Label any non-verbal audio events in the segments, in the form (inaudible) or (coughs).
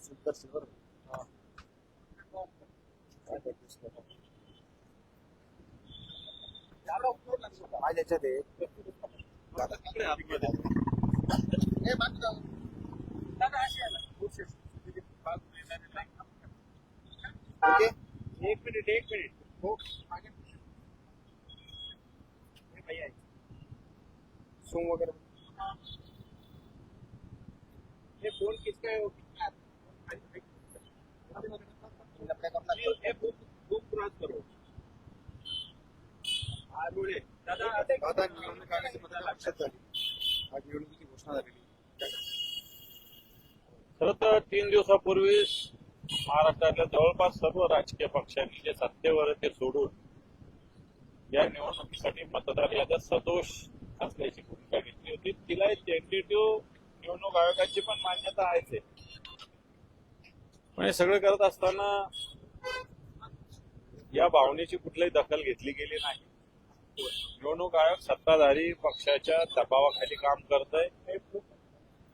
सुंदर शिवर काय त्याच्यात आहे ओके एक मिनिट एक मिनिट हो सोंग वगैरे ये फोन किसका है वो? ये बुक बुक क्रॉस करो हा रुळे दादा आता निवडणूक आयोगाची मतदार लक्षात झाली. आज निवडणुकीची घोषणा झालेली. खरं तर तीन दिवसापूर्वीच महाराष्ट्रातल्या जवळपास सर्व राजकीय पक्षांनी जे सत्तेवर ते सोडून या निवडणुकीसाठी मतदार याद्या सदोष असल्याची भूमिका घेतली होती. तिला टेंटेटिव्ह निवडणूक आयोगाची पण मान्यता आहेच आहे. पण हे सगळं करत असताना या भावनेची कुठलीही दखल घेतली गेली नाही. निवडणूक आयोग सत्ताधारी पक्षाच्या दबावाखाली काम करत आहे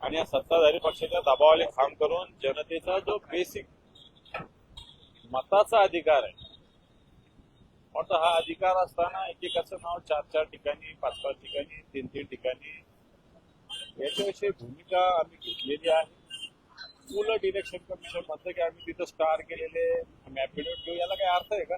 आणि या सत्ताधारी पक्षाच्या दबावाला काम करून जनतेचा जो बेसिक मताचा अधिकार आहे म्हणतो हा अधिकार असताना एकेकाचं नाव चार चार ठिकाणी पाच पाच ठिकाणी तीन तीन ठिकाणी याच्याविषयी भूमिका आम्ही घेतलेली आहे. उलट इलेक्शन कमिशन म्हणतं की आम्ही तिथं स्टार केलेले आम्ही ऍफिडेव्हिट घेऊ याला काही अर्थ आहे का?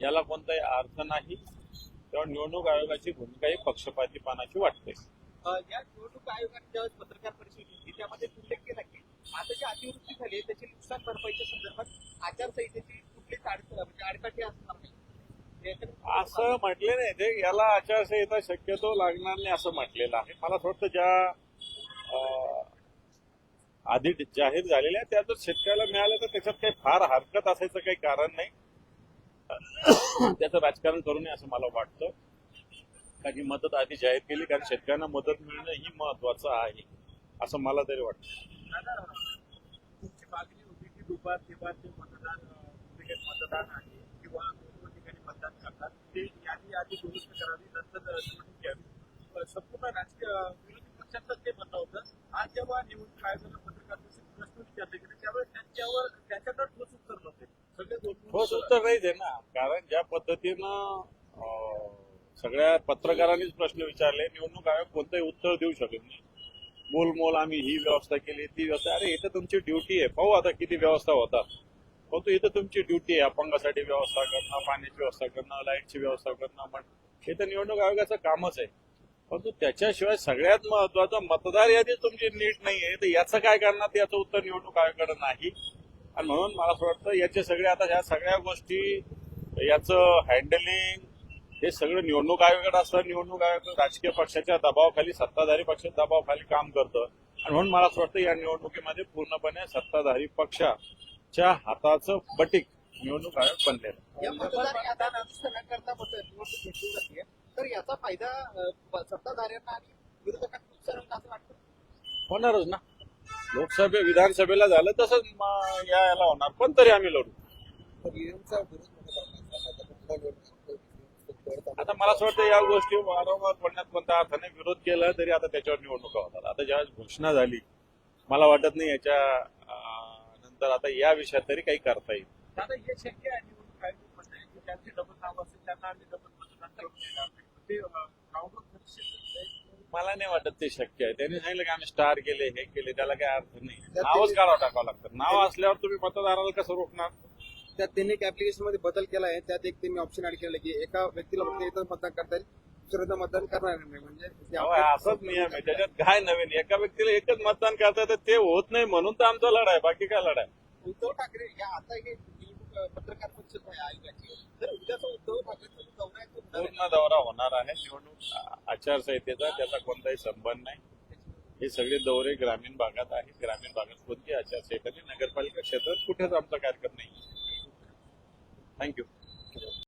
याला कोणताही अर्थ नाही. तेव्हा निवडणूक आयोगाची भूमिका ही पक्षपातीपणाची वाटते. या निवडणूक आयोगाने ज्यावेळेस पत्रकार परिषद घेतली त्यामध्ये उल्लेख केला की आता जी अतिवृष्टी झाली त्याची नुकसान भरपाईच्या संदर्भात आचारसंहितेची कुठलीच अडचण म्हणजे आडकाठी असणार नाही. असं म्हटले नाही ते. याला आचारसंहिता शक्यतो लागणार नाही असं म्हटलेलं आहे. मला वाटतं ज्या अं, आधी जाहीर झालेल्या त्या जर शेतकऱ्याला मिळाल्या तर त्याच्यात काही फार हरकत असायचं काही कारण नाही. (coughs) त्याचं राजकारण करू नये असं मला वाटतं. कारण की मदत आधी जाहीर केली कारण शेतकऱ्यांना मदत मिळणं ही महत्वाचं आहे असं मला तरी वाटतं. मतदान किंवा संपूर्ण राजकीय विरोधी पक्षांचा ते जेव्हा निवडणूक परिषदेत प्रश्न विचारले गेले. त्यावेळेस त्यांच्यावर त्यांच्याकडे ठोस उत्तर नव्हते. सगळे ठोस उत्तर नाहीच आहे ना कारण ज्या पद्धतीनं सगळ्या पत्रकारांनीच प्रश्न विचारले निवडणूक आयोग कोणतंही उत्तर देऊ शकत नाही. मोल आम्ही ही व्यवस्था केली ती व्यवस्था. अरे इथं तुमची ड्युटी आहे. पाहू आता किती व्यवस्था होतात. परंतु इथं तुमची ड्युटी आहे अपंगासाठी व्यवस्था करणं पाण्याची व्यवस्था करणं लाईटची व्यवस्था करणं पण हे तर निवडणूक आयोगाचं कामच आहे. परंतु त्याच्याशिवाय सगळ्यात महत्वाचं मतदार यादी तुमची नीट नाही आहे तर याचं काय करणार? याचं उत्तर निवडणूक आयोगाकडे नाही. आणि म्हणून मला असं वाटतं याचे सगळे आता ह्या सगळ्या गोष्टी याचं हँडलिंग हे सगळं निवडणूक आयोगाकडे असतं. निवडणूक आयोग राजकीय पक्षाच्या दबावाखाली सत्ताधारी पक्षाच्या दबावाखाली काम करतं. आणि म्हणून मला असं वाटतं या निवडणुकीमध्ये पूर्णपणे सत्ताधारी पक्षाच्या हाताचं बटीक निवडणूक आयोग बनलेलं तर याचा फायदा सत्ताधाऱ्यांना आणि विरोधकांना नुकसान होईल असं वाटतं. होणारच ना. लोकसभे विधानसभेला झालं तसंच म- या याला होणार. पण तरी आम्ही लढू. आता मला असं वाटतं या गोष्टी वारंवार बोलण्यात कोणत्या अर्थाने विरोध केला तरी आता त्याच्यावर निवडणुका होतात. आता ज्यावेळेस घोषणा झाली मला वाटत नाही याच्या अं, नंतर आता या विषयात तरी काही करता येईल. दादा हे शक्य आहे. मला नाही वाटत ते शक्य आहे. त्यांनी सांगितलं की आम्ही स्टार केले हे केले त्याला काही अर्थ नाही. नावच काढावं टाकावं लागतं. नाव असल्यावर तुम्ही मतदाराला कसं रोखणार? त्यात त्यांनी एक ऍप्लिकेशनमध्ये बदल केला आहे. त्यात एक त्यांनी ऑप्शन ऍड केलं की एका व्यक्तीला फक्त एकच मतदान करता येईल. दुसऱ्यांदा मतदान करणार नाही. म्हणजे असाच नियम आहे. त्याच्यात काय नवीन? एका व्यक्तीला एकच मतदान करता तर ते होत नाही म्हणून तर आमचा लढाई बाकी काय लढाई उद्धव ठाकरे या आता हे निवडणूक पत्रकार परिषद आहे आयोगाची. तर उद्याचा उद्धव ठाकरेचा जो दौरा आहे तो होणार आहे. पूर्ण दौरा होणार आहे. निवडणूक आचारसंहितेचा त्याचा कोणताही संबंध नाही. हे सगळे दौरे ग्रामीण भागात आहेत. ग्रामीण भागात कोणती आचारसंहिता नगरपालिका क्षेत्रात कुठेच आमचा कार्यक्रम नाही. थँक्यू